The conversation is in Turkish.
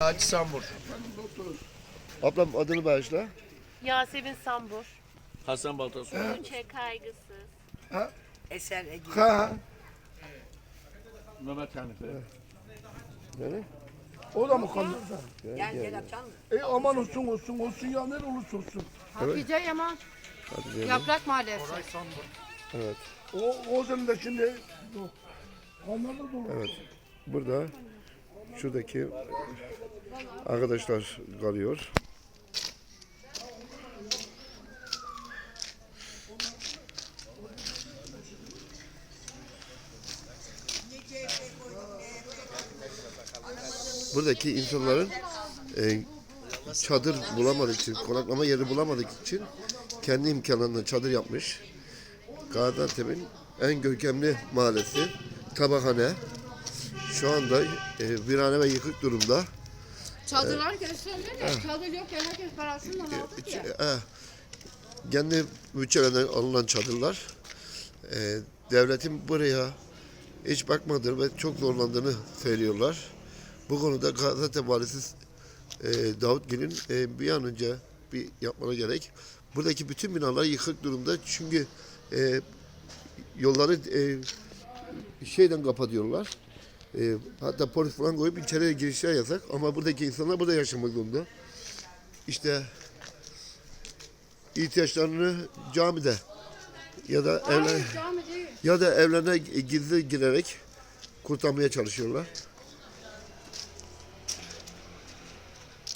Hacı Sambur. Ablam adını bağışla. Yasemin Sambur. Hasan Baltasu. Tuğçe Kaygısız. Eser Ege. Ha, Mehmet Hanife. Yani? o da mı kaldı? Gel gel açalım. E aman olsun olsun olsun ya ne olursa olsun. Hatice Yaman. Hadi diyelim. Yaprak Mahallesi. Evet. O, o zaman da şimdi onlar da dolu. Evet. Burada şuradaki arkadaşlar kalıyor. Buradaki insanların e, çadır bulamadık için, konaklama yeri bulamadık için kendi imkanlarında çadır yapmış. Gaziantep'in en görkemli mahallesi Tabahane. Şu anda e, virane ve yıkık durumda. Çadırlar gösterilir de çadır yok ya herkes parasını aldı Ç- ya. e, kendi bütçelerinden alınan çadırlar. E, devletin buraya hiç bakmadığını ve çok zorlandığını söylüyorlar. Bu konuda Gaziantep Valisi e, Davut Gül'ün e, bir an önce bir yapmaları gerek. Buradaki bütün binalar yıkık durumda çünkü e, yolları e, şeyden kapatıyorlar. E, hatta polis falan koyup içeriye girişler yasak ama buradaki insanlar burada yaşamak zorunda. İşte ihtiyaçlarını camide ya da evler ya da evlerine gizli girerek kurtarmaya çalışıyorlar.